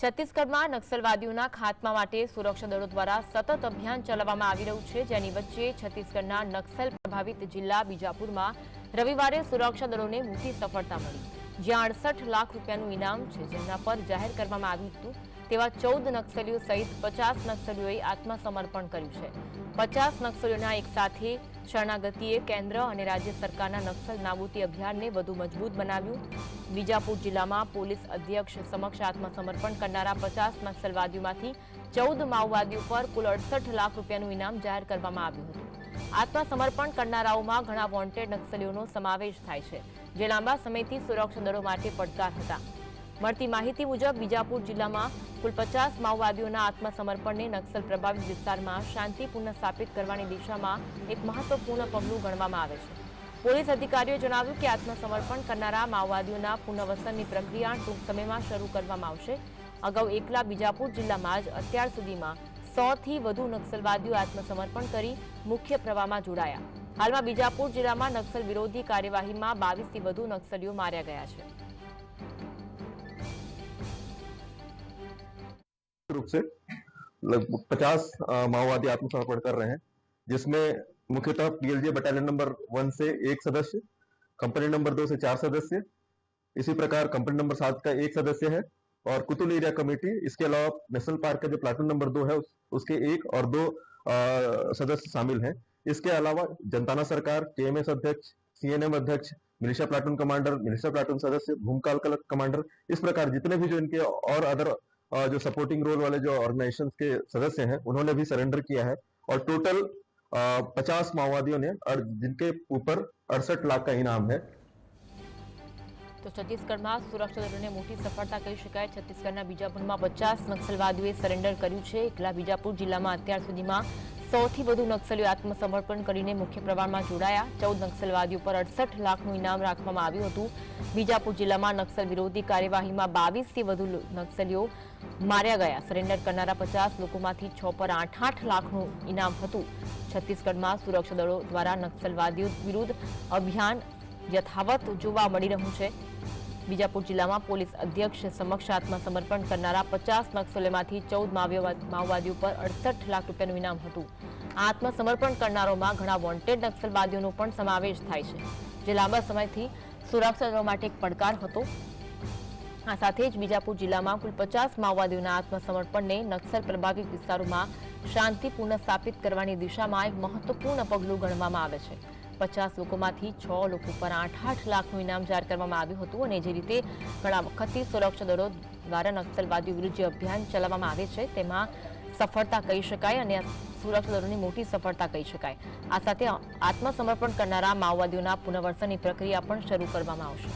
છત્તીસગઢમાં નક્સલવાદીઓના ખાત્મા માટે સુરક્ષા દળો દ્વારા સતત અભિયાન ચલાવવામાં આવી રહ્યું છે, જેની વચ્ચે છત્તીસગઢના નક્સલ પ્રભાવિત જિલ્લા બીજાપુરમાં રવિવારે સુરક્ષા દળોને મોટી સફળતા મળી. જ્યાં અડસઠ લાખ રૂપિયાનું ઇનામ છે જેના પર જાહેર કરવામાં આવ્યું હતું, તેવા ચૌદ નક્સલીઓ સહિત પચાસ નક્સલીઓએ આત્મસમર્પણ કર્યું છે. પચાસ નક્સલીઓના એક સાથે શરણાગતિએ કેન્દ્ર અને રાજ્ય સરકારના નક્સલ નાબૂદી અભિયાનને વધુ મજબૂત બનાવ્યું. બીજાપુર જિલ્લામાં પોલીસ અધ્યક્ષ સમક્ષ આત્મસમર્પણ કરનારા પચાસ નક્સલવાદીઓમાંથી ચૌદ માઓવાદીઓ પર કુલ અડસઠ લાખ રૂપિયાનું ઇનામ જાહેર કરવામાં આવ્યું હતું. આત્મસમર્પણ કરનારાઓમાં ઘણા વોન્ટેડ નક્સલીઓનો સમાવેશ થાય છે, જે લાંબા સમયથી સુરક્ષા દળો માટે પડકાર હતા. મળતી માહિતી મુજબ, બીજાપુર જિલ્લામાં કુલ પચાસ માઓવાદીઓના આત્મસમર્પણને નક્સલ પ્રભાવિત વિસ્તારમાં શાંતિ પુનઃસ્થાપિત કરવાની દિશામાં એક મહત્વપૂર્ણ પગલું ગણવામાં આવે છે. પોલીસ અધિકારીઓએ જણાવ્યું કે આત્મસમર્પણ કરનારા માઓવાદીઓના પુનઃવસનની પ્રક્રિયા ટૂંક સમયમાં શરૂ કરવામાં આવશે. અગાઉ એકલા બીજાપુર જિલ્લામાં જ અત્યાર સુધીમાં સોથી વધુ નક્સલવાદીઓ આત્મસમર્પણ કરી મુખ્ય પ્રવાહમાં જોડાયા હાલમાં બીજાપુર જિલ્લામાં નક્સલ વિરોધી કાર્યવાહીમાં બાવીસથી વધુ નક્સલીઓ માર્યા ગયા છે रूप से लगभग पचास माओवादी आत्मसमर्पण कर रहे हैं जिसमें मुख्यतः पीएलजे बटालियन नंबर वन से एक सदस्य कंपनी नंबर दो से चार सदस्य इसी प्रकार कंपनी नंबर सात का एक सदस्य है और कुतुल एरिया कमेटी इसके अलावा नेशनल पार्क का जो प्लाटून नंबर दो है उस, उसके एक और दो सदस्य शामिल हैं। इसके अलावा जनताना सरकार केएमएस अध्यक्ष सीएनएम अध्यक्ष militia platoon commander militia platoon सदस्य भूमकाल कमांडर इस प्रकार जितने भी जो इनके और अदर जो सपोर्टिंग रोल वाले जो ऑर्गेनाइजेशन के सदस्य हैं उन्होंने भी सरेंडर किया है। और टोटल पचास माओवादियों ने और जिनके ऊपर अड़सठ लाख का इनाम है તો છત્તીસગઢમાં સુરક્ષા દળોને મોટી સફળતા કહી શકાય. છત્તીસગઢના બીજાપુરમાં પચાસ નક્સલવાદીઓએ સરેન્ડર કર્યું છે. એકલા બીજાપુર જિલ્લામાં અત્યાર સુધીમાં સૌથી વધુ નક્સલીઓ આત્મસમર્પણ કરીને મુખ્ય પ્રમાણમાં જોડાયા. ચૌદ નક્સલવાદીઓ પર અડસઠ લાખનું ઇનામ રાખવામાં આવ્યું હતું. બીજાપુર જિલ્લામાં નક્સલ વિરોધી કાર્યવાહીમાં બાવીસથી વધુ નક્સલીઓ માર્યા ગયા. સરેન્ડર કરનારા પચાસ લોકોમાંથી છ પર આઠ આઠ લાખનું ઇનામ હતું. છત્તીસગઢમાં સુરક્ષા દળો દ્વારા નક્સલવાદીઓ વિરુદ્ધ અભિયાન યથાવત જોવા મળી રહ્યું છે. બીજાપુર જિલ્લામાં પોલીસ અધ્યક્ષ સમક્ષ આત્મસમર્પણ કરનારા પચાસ નક્સલીઓમાંથી ચૌદ માઓવાદીઓ પર અડસઠ લાખ રૂપિયાનું ઇનામ હતું. આ આત્મસમર્પણ કરનારોમાં ઘણા વોન્ટેડ નક્સલવાદીઓનો પણ સમાવેશ થાય છે. જે લાંબા સમયથી સુરક્ષા માટે એક પડકાર હતો. આ સાથે જ બીજાપુર જિલ્લામાં કુલ પચાસ માઓવાદીઓના આત્મસમર્પણને નક્સલ પ્રભાવિત વિસ્તારોમાં શાંતિ સ્થાપિત કરવાની દિશામાં એક મહત્વપૂર્ણ પગલું ગણવામાં આવે છે. પચાસ લોકોમાંથી છ લોકો પર આઠ આઠ લાખનું ઇનામ જાહેર કરવામાં આવ્યું હતું અને જે રીતે ઘણા વખતથી સુરક્ષા દળો દ્વારા નક્સલવાદીઓ વિરુદ્ધ અભિયાન ચલાવવામાં આવે છે, તેમાં સફળતા કહી શકાય અને સુરક્ષા દળોની મોટી સફળતા કહી શકાય. આ સાથે આત્મસમર્પણ કરનારા માઓવાદીઓના પુનર્વસનની પ્રક્રિયા પણ શરૂ કરવામાં આવશે.